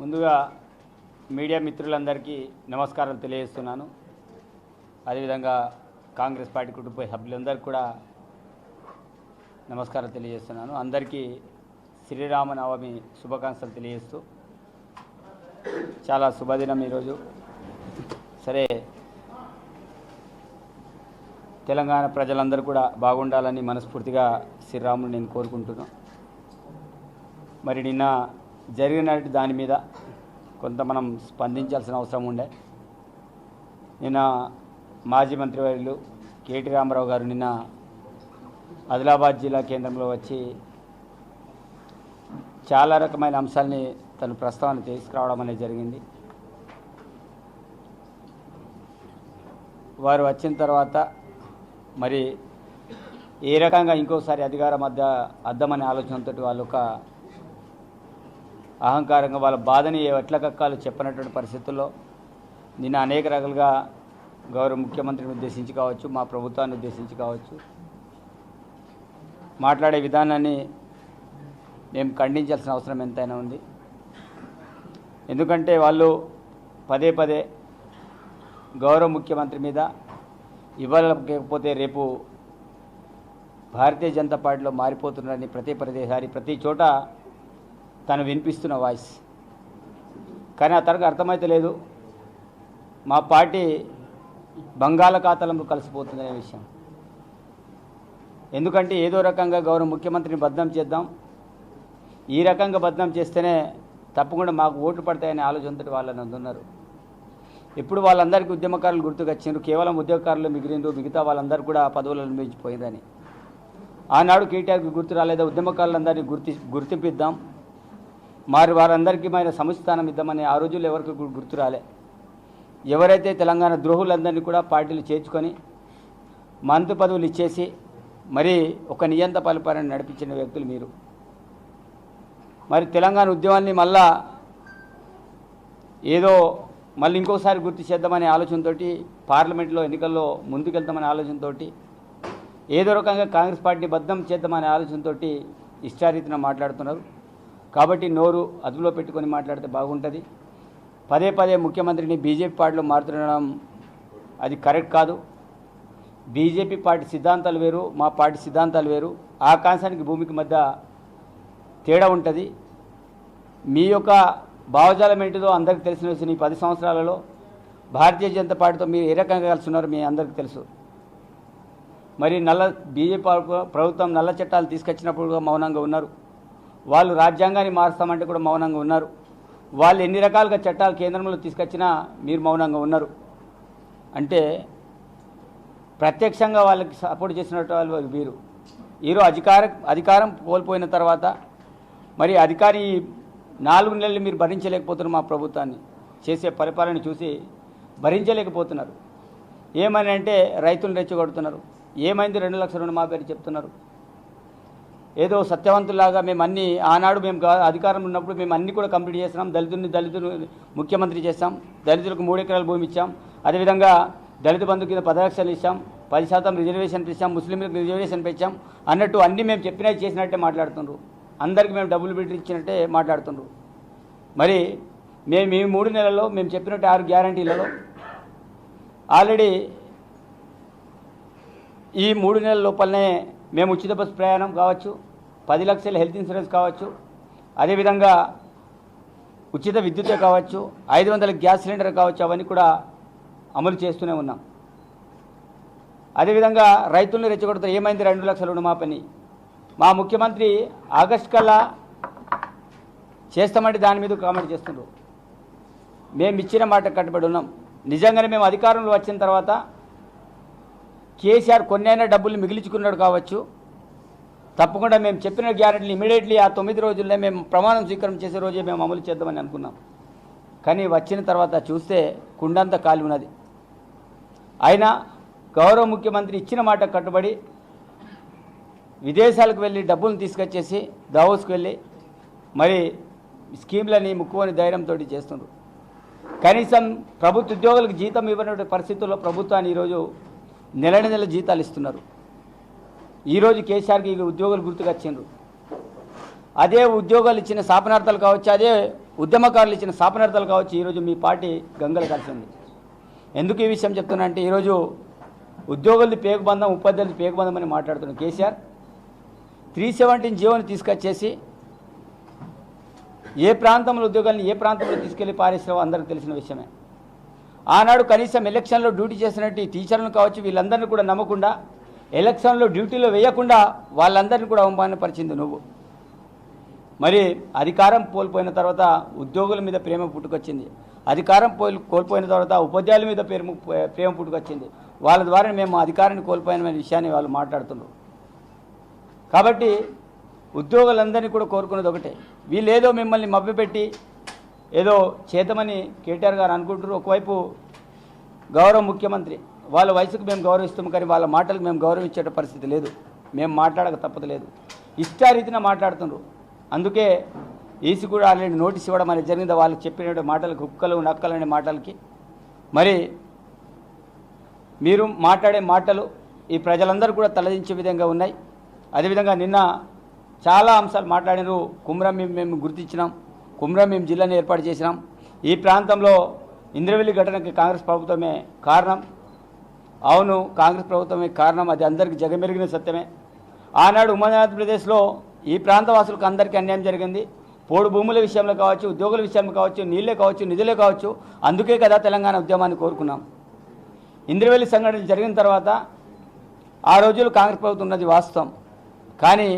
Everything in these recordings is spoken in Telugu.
ముందుగా మీడియా మిత్రులందరికీ నమస్కారం తెలియజేస్తున్నాను. అదేవిధంగా కాంగ్రెస్ పార్టీ కుటుంబ సభ్యులందరికీ కూడా నమస్కారం తెలియజేస్తున్నాను. అందరికీ శ్రీరామనవమి శుభాకాంక్షలు తెలియజేస్తూ చాలా శుభదినం ఈరోజు. సరే తెలంగాణ ప్రజలందరూ కూడా బాగుండాలని మనస్ఫూర్తిగా శ్రీరాములు నేను కోరుకుంటున్నాను మరి నిన్న జరిగిన దాని మీద కొంత మనం స్పందించాల్సిన అవసరం ఉండే. నిన్న మాజీ మంత్రివర్యులు కేటీ రామారావు గారు నిన్న ఆదిలాబాద్ జిల్లా కేంద్రంలో వచ్చి చాలా రకమైన అంశాలని తను ప్రస్తావన తీసుకురావడం అనేది జరిగింది. వారు వచ్చిన తర్వాత మరి ఏ రకంగా ఇంకోసారి అధికార మధ్య అద్దమనే ఆలోచనతో వాళ్ళు ఒక అహంకారంగా వాళ్ళ బాధని ఎట్ల కక్కాలో చెప్పనటువంటి పరిస్థితుల్లో నిన్న అనేక రకాలుగా గౌరవ ముఖ్యమంత్రిని ఉద్దేశించి కావచ్చు మా ప్రభుత్వాన్ని ఉద్దేశించి కావచ్చు మాట్లాడే విధానాన్ని మేము ఖండించాల్సిన అవసరం ఎంతైనా ఉంది. ఎందుకంటే వాళ్ళు పదే పదే గౌరవ ముఖ్యమంత్రి మీద ఇవ్వలేకపోతే రేపు భారతీయ జనతా పార్టీలో మారిపోతున్నారని ప్రతి ప్రతిసారి ప్రతి చోట తను వినిపిస్తున్న వాయిస్. కానీ అతనికి అర్థమైతే లేదు. మా పార్టీ బంగాళాఖాతంలో కలిసిపోతుందనే విషయం. ఎందుకంటే ఏదో రకంగా గౌరవ ముఖ్యమంత్రిని బద్నాం చేద్దాం. ఈ రకంగా బద్నాం చేస్తేనే తప్పకుండా మాకు ఓట్లు పడతాయనే ఆలోచనతో వాళ్ళని అందున్నారు. ఇప్పుడు వాళ్ళందరికీ ఉద్యమకారులు గుర్తుకొచ్చిండ్రు కేవలం ఉద్యోగకారులు మిగిలిండ్రు మిగతా వాళ్ళందరూ కూడా పదవులను మించిపోయిందని. ఆనాడు కేటీఆర్కి గుర్తు రాలేదా? ఉద్యమకారులందరినీ గుర్తి గుర్తింపిద్దాం. మరి వారందరికీ మన సముచితానం ఇద్దామని ఆ రోజుల్లో ఎవరికి గుర్తురాలే గుర్తు రాలే. ఎవరైతే తెలంగాణ ద్రోహులందరినీ కూడా పార్టీలు చేర్చుకొని మంత్రి పదవులు ఇచ్చేసి మరి ఒక నియంత పరిపాలన నడిపించిన వ్యక్తులు మీరు. మరి తెలంగాణ ఉద్యమాన్ని మళ్ళా ఏదో మళ్ళీ ఇంకోసారి గుర్తు చేద్దామనే ఆలోచనతో పార్లమెంట్లో ఎన్నికల్లో ముందుకెళ్తామనే ఆలోచనతో ఏదో రకంగా కాంగ్రెస్ పార్టీని బద్దం చేద్దామనే ఆలోచనతో ఇష్టారీతిన మాట్లాడుతున్నారు. కాబట్టి నోరు అదుపులో పెట్టుకొని మాట్లాడితే బాగుంటుంది. పదే పదే ముఖ్యమంత్రిని బీజేపీ పార్టీలో మారుతుండడం అది కరెక్ట్ కాదు. బీజేపీ పార్టీ సిద్ధాంతాలు వేరు మా పార్టీ సిద్ధాంతాలు వేరు. ఆకాశానికి భూమికి మధ్య తేడా ఉంటుంది. మీ యొక్క భావజాలం ఏంటిదో అందరికీ తెలిసిన విషయం ఈ పది సంవత్సరాలలో. భారతీయ జనతా పార్టీతో మీరు ఏ రకంగా కలిసి ఉన్నారో మీ అందరికీ తెలుసు. మరి నల్ల బీజేపీ ప్రభుత్వం నల్ల చట్టాలు తీసుకొచ్చినప్పుడు మౌనంగా ఉన్నారు. వాళ్ళు రాజ్యాంగాన్ని మారుస్తామంటే కూడా మౌనంగా ఉన్నారు. వాళ్ళు ఎన్ని రకాలుగా చట్టాలు కేంద్రంలో తీసుకొచ్చినా మీరు మౌనంగా ఉన్నారు. అంటే ప్రత్యక్షంగా వాళ్ళకి సపోర్ట్ చేసినట్టు వాళ్ళు వీరు. ఈరోజు అధికార అధికారం కోల్పోయిన తర్వాత మరి అధికారి నాలుగు నెలలు మీరు భరించలేకపోతున్నారు మా ప్రభుత్వాన్ని. చేసే పరిపాలన చూసి భరించలేకపోతున్నారు. ఏమని అంటే రైతులను రెచ్చగొడుతున్నారు. ఏమైంది రెండు లక్షల రుణమాఫీ అని చెప్తున్నారు. ఏదో సత్యవంతులాగా మేము అన్ని ఆనాడు మేము గా- అధికారం ఉన్నప్పుడు మేము అన్ని కూడా కంప్లీట్ చేస్తున్నాం దళితుల్ని దళితులు ముఖ్యమంత్రి చేస్తాం దళితులకు మూడు ఎకరాల భూమి ఇచ్చాం. అదేవిధంగా దళిత బంధు కింద పది లక్షలు ఇచ్చాం. పది శాతం రిజర్వేషన్ ఇచ్చాం. ముస్లింలకు రిజర్వేషన్ పెంచాం. అన్నట్టు అన్ని మేము చెప్పినవి చేసినట్టే మాట్లాడుతుండ్రు. అందరికీ మేము డబ్బులు పెట్టించినట్టే మాట్లాడుతుండ్రు. మరి మేము ఈ మూడు నెలల్లో మేము చెప్పినట్టు ఆరు గ్యారంటీలలో ఆల్రెడీ ఈ మూడు నెలల లోపలనే మేము ఉచిత బస్సు ప్రయాణం కావచ్చు. పది లక్షల హెల్త్ ఇన్సూరెన్స్ కావచ్చు అదేవిధంగా ఉచిత విద్యుత్ కావచ్చు ఐదు వందల గ్యాస్ సిలిండర్ కావచ్చు అవన్నీ కూడా అమలు చేస్తూనే ఉన్నాం. అదేవిధంగా రైతులను రెచ్చగొడతారు ఏమైంది? రెండు లక్షల రుణమాపని మా ముఖ్యమంత్రి ఆగస్ట్ కల్లా చేస్తామంటే దాని మీద కామెంట్ చేస్తున్నారు మేము ఇచ్చిన మాట కట్టుబడి ఉన్నాం. నిజంగానే మేము అధికారంలో వచ్చిన తర్వాత కేసీఆర్ కొన్ని అయినా డబ్బులు మిగిలించుకున్నాడు కావచ్చు తప్పకుండా మేము చెప్పిన గ్యారెంటీని ఇమీడియట్లీ ఆ తొమ్మిది రోజుల్లో మేము ప్రమాణం స్వీకారం చేసే రోజే మేము అమలు చేద్దామని అనుకున్నాం. కానీ వచ్చిన తర్వాత చూస్తే కుండంతా ఖాళీ ఉన్నది. అయినా గౌరవ ముఖ్యమంత్రి ఇచ్చిన మాట కట్టుబడి విదేశాలకు వెళ్ళి డబ్బులు తీసుకొచ్చేసి దావోస్కి వెళ్ళి మరి స్కీమ్లని ముక్కువని ధైర్యంతో చేస్తున్నారు కనీసం ప్రభుత్వ ఉద్యోగులకు జీతం ఇవ్వనటువంటి పరిస్థితుల్లో ప్రభుత్వాన్ని ఈరోజు నెల నెల జీతాలు ఇస్తున్నారు. ఈరోజు కేసీఆర్కి ఉద్యోగులు గుర్తుకొచ్చిండ్రు అదే ఉద్యోగాలు ఇచ్చిన శాపనార్థాలు కావచ్చు అదే ఉద్యమకారులు ఇచ్చిన శాపనార్థాలు కావచ్చు ఈరోజు మీ పార్టీ గంగలు కలిసింది. ఎందుకు ఈ విషయం చెప్తున్నా అంటే ఈరోజు ఉద్యోగులది పేగుబంధం ఉపాధ్యాయులది పేగుబంధం అని మాట్లాడుతున్నాం కేసీఆర్. త్రీ సెవెంటీన్ జీవోని తీసుకొచ్చేసి ఏ ప్రాంతంలో ఉద్యోగాలను ఏ ప్రాంతంలో తీసుకెళ్ళి పారేసావో అందరికీ తెలిసిన విషయమే. ఆనాడు కనీసం ఎలక్షన్లో డ్యూటీ చేసినట్టు టీచర్లను కావచ్చు వీళ్ళందరినీ కూడా నమ్మకుండా ఎలక్షన్లో డ్యూటీలో వేయకుండా వాళ్ళందరినీ కూడా అవమానపరిచింది నువ్వు. మరి అధికారం కోల్పోయిన తర్వాత ఉద్యోగుల మీద ప్రేమ పుట్టుకొచ్చింది. అధికారం కోల్పోయిన తర్వాత ఉపాధ్యాయుల మీద ప్రేమ ప్రేమ పుట్టుకొచ్చింది. వాళ్ళ ద్వారా మేము అధికారాన్ని కోల్పోయిన విషయాన్ని వాళ్ళు మాట్లాడుతున్నారు. కాబట్టి ఉద్యోగులందరినీ కూడా కోరుకున్నది ఒకటే. వీళ్ళేదో మిమ్మల్ని మభ్యపెట్టి ఏదో చేతమని కేటీఆర్ గారు అనుకుంటున్నారు. ఒకవైపు గౌరవ ముఖ్యమంత్రి వాళ్ళ వయసుకు మేము గౌరవిస్తాం కానీ వాళ్ళ మాటలకు మేము గౌరవించే పరిస్థితి లేదు. మేము మాట్లాడక తప్పదు లేదు. ఇష్టారీతిన మాట్లాడుతున్నారు అందుకే ఈసీ కూడా ఆల్రెడీ నోటీస్ ఇవ్వడం అనేది జరిగింది. వాళ్ళకి చెప్పిన మాటలకు కుక్కలు నక్కలు అనే మాటలకి. మరి మీరు మాట్లాడే మాటలు ఈ ప్రజలందరూ కూడా తలదించే విధంగా ఉన్నాయి. అదేవిధంగా నిన్న చాలా అంశాలు మాట్లాడినారు. కుమ్రం మేము మేము గుర్తించినాం. కుమ్రం మేము జిల్లాని ఏర్పాటు చేసినాం. ఈ ప్రాంతంలో ఇంద్రవెల్లి ఘటనకి కాంగ్రెస్ ప్రభుత్వమే కారణం. అవును కాంగ్రెస్ ప్రభుత్వమే కారణం అది అందరికీ జగమెరిగిన సత్యమే. ఆనాడు ఉమ్మడి ఆంధ్రప్రదేశ్లో ఈ ప్రాంతవాసులకు అందరికీ అన్యాయం జరిగింది. పోడు భూముల విషయంలో కావచ్చు ఉద్యోగుల విషయంలో కావచ్చు నీళ్ళే కావచ్చు నిధులే కావచ్చు అందుకే కదా తెలంగాణ ఉద్యమాన్ని కోరుకున్నాం. ఇంద్రవెల్లి సంఘటన జరిగిన తర్వాత ఆ రోజులు కాంగ్రెస్ ప్రభుత్వం ఉన్నది వాస్తవం. కానీ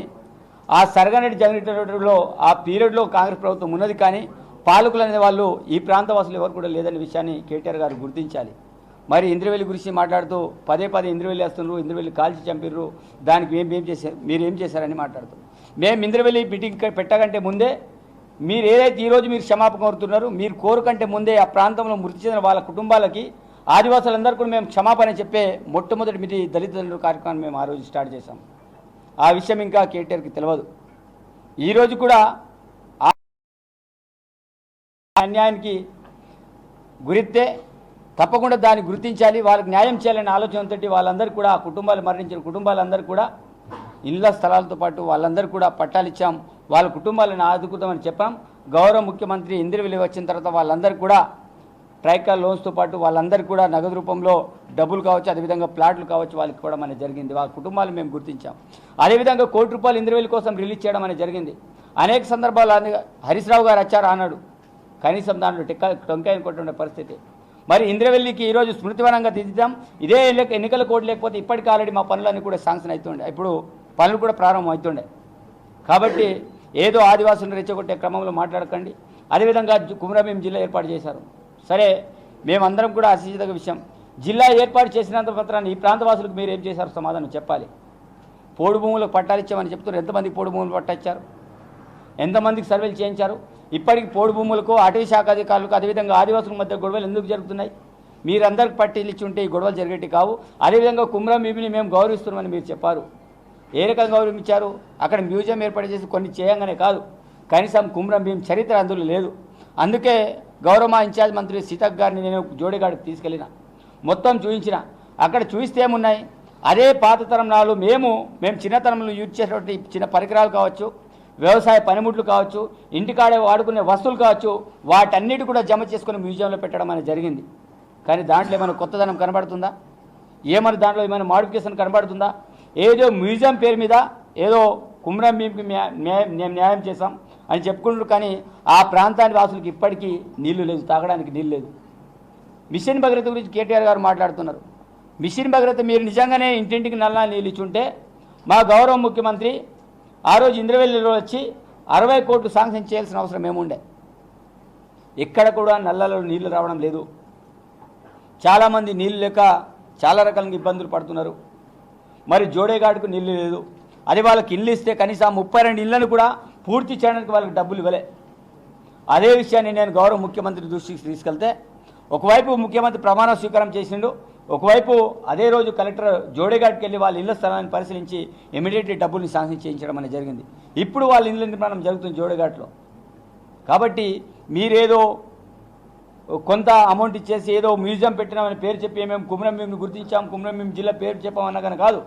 ఆ సరగనటి జరిగినలో ఆ పీరియడ్లో కాంగ్రెస్ ప్రభుత్వం ఉన్నది కానీ పాలకులు అనే వాళ్ళు ఈ ప్రాంతవాసులు ఎవరు కూడా లేదనే విషయాన్ని కేటీఆర్ గారు గుర్తించాలి. మరి ఇంద్రవెల్లి గురించి మాట్లాడుతూ పదే పదే ఇంద్రవెల్లి వేస్తున్నారు ఇంద్రవెల్లి కాల్చి చంపిర్రు. దానికి మేము ఏం చేశారు మీరు ఏం చేశారని మాట్లాడుతూ. మేము ఇంద్రవెల్లి మీటింగ్ పెట్టకంటే ముందే మీరు ఏదైతే ఈరోజు మీరు క్షమాపణ కోరుతున్నారు మీరు కోరుకంటే ముందే ఆ ప్రాంతంలో మృతి చెందిన వాళ్ళ కుటుంబాలకి ఆదివాసులందరూ కూడా మేము క్షమాపణ చెప్పే మొట్టమొదటి మిటి దళితులు కార్యక్రమాన్ని మేము ఆ రోజు స్టార్ట్ చేశాం. ఆ విషయం ఇంకా కేటీఆర్కి తెలియదు ఈరోజు కూడా ఆ అన్యాయానికి గురితే తప్పకుండా దాన్ని గుర్తించాలి వాళ్ళకి న్యాయం చేయాలనే ఆలోచనతో వాళ్ళందరూ కూడా ఆ కుటుంబాలు మరణించిన కుటుంబాలందరూ కూడా ఇళ్ళ స్థలాలతో పాటు వాళ్ళందరూ కూడా పట్టాలు ఇచ్చాం. వాళ్ళ కుటుంబాలను ఆదుకుతామని చెప్పాం. గౌరవ ముఖ్యమంత్రి ఇందిరవిలి వచ్చిన తర్వాత వాళ్ళందరూ కూడా ట్రైకల్ లోన్స్తో పాటు వాళ్ళందరికీ కూడా నగదు రూపంలో డబ్బులు కావచ్చు అదేవిధంగా ప్లాట్లు కావచ్చు వాళ్ళకి కూడా మనకి జరిగింది. వాళ్ళ కుటుంబాలు మేము గుర్తించాం. అదేవిధంగా కోటి రూపాయలు ఇంద్రవేలి కోసం రిలీజ్ చేయడం అనేది జరిగింది. అనేక సందర్భాలు హరీశ్రావు హరీష్ రావు గారు వచ్చారు అన్నాడు. కనీసం దాంట్లో టెక్క టొంకాయని కొట్టుండే పరిస్థితి. మరి ఇంద్రవెల్లికి ఈరోజు స్మృతివనంగా తీద్దాం. ఇదే ఎన్నికల కోడ్ లేకపోతే ఇప్పటికీ ఆల్రెడీ మా పనులన్నీ కూడా శాంక్షన్ అవుతుండే ఇప్పుడు పనులు కూడా ప్రారంభం అవుతుండే. కాబట్టి ఏదో ఆదివాసులను రెచ్చగొట్టే క్రమంలో మాట్లాడకండి. అదేవిధంగా కుమరభీం జిల్లా ఏర్పాటు చేశారు. సరే మేమందరం కూడా ఆశించదగ్గ విషయం. జిల్లా ఏర్పాటు చేసినంత పత్రాన్ని ఈ ప్రాంతవాసులకు మీరు ఏం చేశారు సమాధానం చెప్పాలి. పోడు భూములకు పట్టాలిచ్చామని చెప్తున్నారు. ఎంతమంది పోడు భూములు పట్టించారు ఎంతమందికి సర్వేలు చేయించారు? ఇప్పటికి పోడు భూములకు అటవీ శాఖ అధికారులకు అదేవిధంగా ఆదివాసుల మధ్య గొడవలు ఎందుకు జరుగుతున్నాయి? మీరందరికి పట్టీలు ఇచ్చి ఉంటే ఈ గొడవలు జరిగేటి కావు. అదేవిధంగా కుమ్రం భీమిని మేము గౌరవిస్తున్నామని మీరు చెప్పారు. ఏ రకంగా గౌరవించారు అక్కడ మ్యూజియం ఏర్పాటు చేసి కొన్ని చేయంగానే కాదు. కనీసం కుమ్రం భీం చరిత్ర అందులో లేదు. అందుకే గౌరవ ఇన్ఛార్జ్ మంత్రి సీతక్ గారిని నేను జోడిగాడికి తీసుకెళ్ళిన. మొత్తం చూపించిన అక్కడ చూపిస్తే ఏమున్నాయి? అదే పాత తరం నాలు మేము మేము చిన్నతనంలో యూజ్ చేసేటువంటి చిన్న పరికరాలు కావచ్చు వ్యవసాయ పనిముట్లు కావచ్చు ఇంటికాడే వాడుకునే వస్తువులు కావచ్చు వాటన్నిటి కూడా జమ చేసుకుని మ్యూజియంలో పెట్టడం అనేది జరిగింది. కానీ దాంట్లో ఏమైనా కొత్తదనం కనబడుతుందా? ఏమైనా దాంట్లో ఏమైనా మాడిఫికేషన్ కనబడుతుందా? ఏదో మ్యూజియం పేరు మీద ఏదో కుమ్రం భీంకి మేము న్యాయం చేశాం అని చెప్పుకుంటారు కానీ ఆ ప్రాంతాని వాసులకు ఇప్పటికీ నీళ్ళు లేదు తాగడానికి నీళ్ళు లేదు. మిషన్ భగీరథ గురించి కేటీఆర్ గారు మాట్లాడుతున్నారు. మిషన్ భగీరథ మీరు నిజంగానే ఇంటింటికి నల్లా నీళ్ళు ఇచ్చుంటే మా గౌరవ ముఖ్యమంత్రి ఆ రోజు ఇంద్రవెల్లిలో వచ్చి అరవై కోట్లు శాంక్షన్ చేయాల్సిన అవసరం ఏముండే? ఎక్కడ కూడా నల్లలో నీళ్ళు రావడం లేదు. చాలామంది నీళ్ళు లేక చాలా రకాలుగా ఇబ్బందులు పడుతున్నారు. మరి జోడేగాడుకు నీళ్ళు లేదు. అది వాళ్ళకి ఇల్లు ఇస్తే కనీసం ముప్పై రెండు ఇళ్ళను కూడా పూర్తి చేయడానికి వాళ్ళకి డబ్బులు ఇవ్వలే. అదే విషయాన్ని నేను గౌరవ ముఖ్యమంత్రి దృష్టికి తీసుకెళ్తే ఒకవైపు ముఖ్యమంత్రి ప్రమాణ స్వీకారం చేసిండు ఒకవైపు అదే రోజు కలెక్టర్ జోడేఘాట్కి వెళ్ళి వాళ్ళ ఇళ్ళ స్థలాన్ని పరిశీలించి ఇమీడియట్లీ డబ్బుల్ని శాంక్షన్ చేయించడం అనేది జరిగింది. ఇప్పుడు వాళ్ళ ఇళ్ళ నిర్మాణం జరుగుతుంది జోడేఘాట్లో. కాబట్టి మీరేదో కొంత అమౌంట్ ఇచ్చేసి ఏదో మ్యూజియం పెట్టినామని పేరు చెప్పి మేము కుమ్రం మేము గుర్తించాం కుమ్రం మేము జిల్లా పేరు చెప్పామన్నా కానీ కాదు.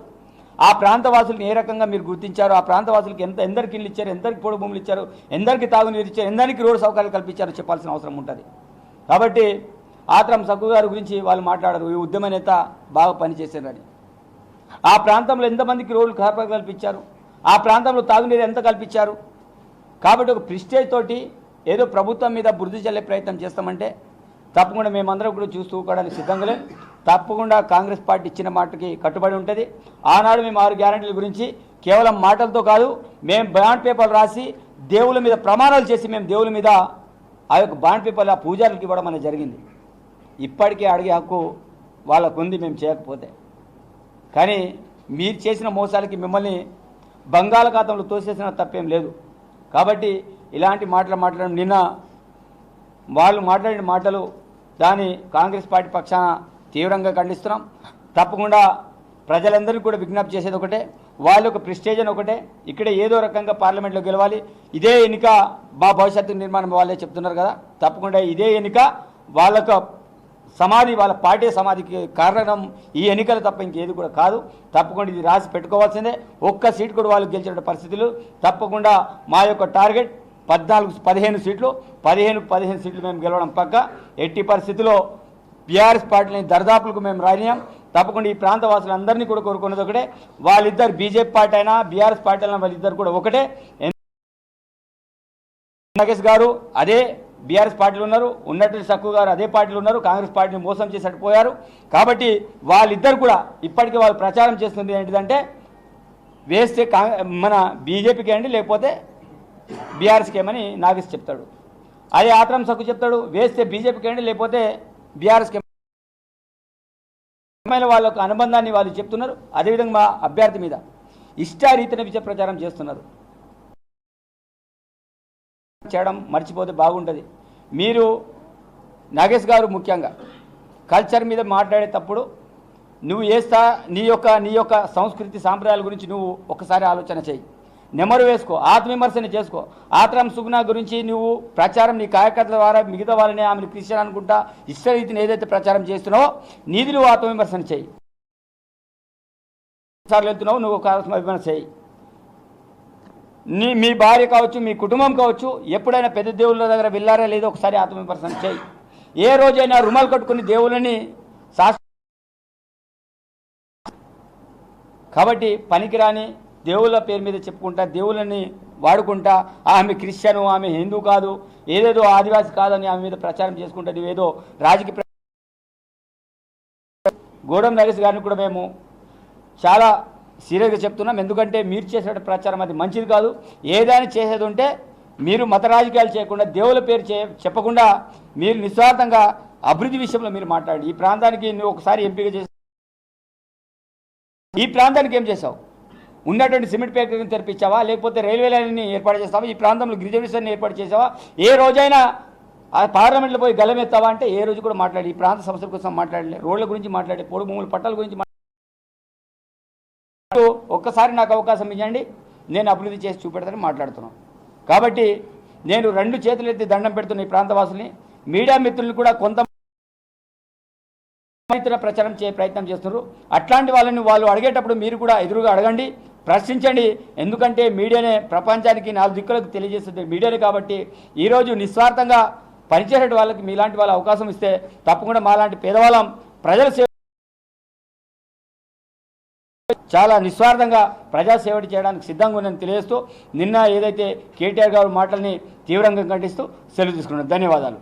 ఆ ప్రాంతవాసులను ఏ రకంగా మీరు గుర్తించారు ఆ ప్రాంతవాసులకు ఎంత ఎందరికి ఇల్లు ఇచ్చారు ఎందరికి పొడి భూములు ఇచ్చారు ఎందరికి తాగునీరు ఇచ్చారు ఎందరికి రోడ్డు సౌకర్యాలు కల్పించారో చెప్పాల్సిన అవసరం ఉంటుంది. కాబట్టి ఆత్రం సక్కు గారి గురించి వాళ్ళు మాట్లాడరు. ఈ ఉద్యమ నేత బాగా పనిచేశారని ఆ ప్రాంతంలో ఎంతమందికి రోడ్లు కార్పొరేట్ కల్పించారు? ఆ ప్రాంతంలో తాగునీరు ఎంత కల్పించారు? కాబట్టి ఒక ప్రిస్టేజ్ తోటి ఏదో ప్రభుత్వం మీద బురద చల్లే ప్రయత్నం చేస్తామంటే తప్పకుండా మేమందరం కూడా చూసుకోవడానికి సిద్ధంగా లేదు తప్పకుండా కాంగ్రెస్ పార్టీ ఇచ్చిన మాటకి కట్టుబడి ఉంటుంది. ఆనాడు మేము ఆరు గ్యారంటీల గురించి కేవలం మాటలతో కాదు మేము బాండ్ పేపర్లు రాసి దేవుల మీద ప్రమాణాలు చేసి మేము దేవుల మీద ఆ యొక్క బాండ్ పేపర్లు ఆ పూజారులకు ఇవ్వడం అనేది జరిగింది. ఇప్పటికీ అడిగే హక్కు వాళ్ళకు ఉంది మేము చేయకపోతే. కానీ మీరు చేసిన మోసాలకి మిమ్మల్ని బంగాళాఖాతంలో తోసేసిన తప్పేం లేదు. కాబట్టి ఇలాంటి మాటలు మాట్లాడడం నిన్న వాళ్ళు మాట్లాడిన మాటలు దాని కాంగ్రెస్ పార్టీ పక్షాన తీవ్రంగా ఖండిస్తున్నాం. తప్పకుండా ప్రజలందరికీ కూడా విజ్ఞప్తి చేసేది ఒకటే వాళ్ళ యొక్క ప్రిస్టేజ్ అని ఒకటే ఇక్కడ ఏదో రకంగా పార్లమెంట్లో గెలవాలి. ఇదే ఎన్నిక మా భవిష్యత్తు నిర్మాణం వాళ్ళే చెప్తున్నారు కదా. తప్పకుండా ఇదే ఎన్నిక వాళ్ళకు సమాధి వాళ్ళ పార్టీ సమాధికి కారణం ఈ ఎన్నికలు తప్ప ఇంకేది కూడా కాదు. తప్పకుండా ఇది రాసి పెట్టుకోవాల్సిందే. ఒక్క సీట్ కూడా వాళ్ళు గెలిచిన పరిస్థితులు తప్పకుండా మా యొక్క టార్గెట్ పద్నాలుగు పదిహేను సీట్లు. పదిహేను పదిహేను సీట్లు మేము గెలవడం పక్క. ఎట్టి పరిస్థితుల్లో బీఆర్ఎస్ పార్టీని దర్దాపులకు మేము రానియాం తప్పకుండా ఈ ప్రాంత వాసులందరినీ కూడా కోరుకున్నది ఒకటే. వాళ్ళిద్దరు బీజేపీ పార్టీ అయినా బీఆర్ఎస్ పార్టీ అయినా వాళ్ళిద్దరు కూడా ఒకటే. నాగేష్ గారు అదే బీఆర్ఎస్ పార్టీలు ఉన్నారు ఉన్నట్టు సక్కు గారు అదే పార్టీలు ఉన్నారు కాంగ్రెస్ పార్టీని మోసం చేసి అడిపోయారు కాబట్టి వాళ్ళిద్దరు కూడా ఇప్పటికీ వాళ్ళు ప్రచారం చేస్తుంది ఏంటిదంటే వేస్తే మన బీజేపీకి అండి లేకపోతే బీఆర్ఎస్కి ఏమని నాగేష్ చెప్తాడు. అదే ఆత్రం సక్కు చెప్తాడు వేస్తే బీజేపీకి అండి లేకపోతే బీఆర్ఎస్కి వాళ్ళ అనుబంధాన్ని వాళ్ళు చెప్తున్నారు. అదేవిధంగా మా అభ్యర్థి మీద ఇష్టారీతిన విషయ ప్రచారం చేస్తున్నారు. చేయడం మర్చిపోతే బాగుంటుంది. మీరు నాగేష్ గారు ముఖ్యంగా కల్చర్ మీద మాట్లాడేటప్పుడు నువ్వు ఏ స్థా నీ యొక్క నీ యొక్క సంస్కృతి సాంప్రదాయాల గురించి నువ్వు ఒకసారి ఆలోచన చేయి. నెమరు వేసుకో ఆత్మవిమర్శన చేసుకో. ఆత్రం సుగుణ గురించి నువ్వు ప్రచారం నీ కార్యకర్తల ద్వారా మిగతా వాళ్ళని ఆమెను క్రిస్టియన్ అనుకుంటా ఇష్టరీతిని ఏదైతే ప్రచారం చేస్తున్నావో నీది నువ్వు ఆత్మవిమర్శన చేయి. సార్లు వెళ్తున్నావు నువ్వు ఒక ఆత్మవిమర్శన చేయి. నీ మీ భార్య కావచ్చు మీ కుటుంబం కావచ్చు ఎప్పుడైనా పెద్ద దేవుళ్ళ దగ్గర వెళ్ళారా లేదో ఒకసారి ఆత్మవిమర్శన చేయి. ఏ రోజైనా రుమాలు కట్టుకుని దేవుళ్ళని శాస్త్ర కాబట్టి పనికిరాని దేవుళ్ళ పేరు మీద చెప్పుకుంటా దేవుళ్ళని వాడుకుంటా ఆమె క్రిస్టియను ఆమె హిందూ కాదు ఏదేదో ఆదివాసి కాదని ఆమె మీద ప్రచారం చేసుకుంటుంది ఏదో రాజకీయ గోడం నరేష్ గారిని కూడా మేము చాలా సీరియస్గా చెప్తున్నాం. ఎందుకంటే మీరు చేసే ప్రచారం అది మంచిది కాదు. ఏదైనా చేసేది ఉంటే మీరు మత రాజకీయాలు చేయకుండా దేవుల పేరు చే చెప్పకుండా మీరు నిస్వార్థంగా అభివృద్ధి విషయంలో మీరు మాట్లాడండి. ఈ ప్రాంతానికి నువ్వు ఒకసారి ఎంపిక చేసి ఈ ప్రాంతానికి ఏం చేసావు ఉన్నటువంటి సిమెంట్ ఫ్యాక్టరీని తెరిపించావా? లేకపోతే రైల్వే లైన్ని ఏర్పాటు చేస్తావా? ఈ ప్రాంతంలో గిరిజనుడిని ఏర్పాటు చేసావా ఏ రోజైనా ఆ పార్లమెంట్లో పోయి గలమెత్తావా అంటే ఏ రోజు కూడా మాట్లాడి ఈ ప్రాంత సమస్యల కోసం మాట్లాడలే రోడ్ల గురించి మాట్లాడే పొడి భూముల పట్టాల గురించి ఒక్కసారి నాకు అవకాశం ఇవ్వండి. నేను అభివృద్ధి చేసి చూపెడతానని మాట్లాడుతున్నాను కాబట్టి నేను రెండు చేతులు ఎత్తి దండం పెడుతున్న ఈ ప్రాంతవాసుల్ని మీడియా మిత్రులు కూడా కొంత మిత్ర ప్రచారం చేయ ప్రయత్నం చేస్తున్నారు. అట్లాంటి వాళ్ళని వాళ్ళు అడిగేటప్పుడు మీరు కూడా ఎదురుగా అడగండి ప్రశ్నించండి. ఎందుకంటే మీడియానే ప్రపంచానికి నాలుగు దిక్కులకు తెలియజేస్తుంది మీడియానే కాబట్టి ఈరోజు నిస్వార్థంగా పనిచేసే వాళ్ళకి మీలాంటి వాళ్ళ అవకాశం ఇస్తే తప్పకుండా మాలాంటి పేదవాళ్ళం ప్రజల చాలా నిస్వార్థంగా ప్రజాసేవటి చేయడానికి సిద్ధంగా ఉందని తెలియజేస్తూ నిన్న ఏదైతే కేటీఆర్ గారు మాటల్ని తీవ్రంగా ఖండిస్తూ సెలవు తీసుకున్నాను ధన్యవాదాలు.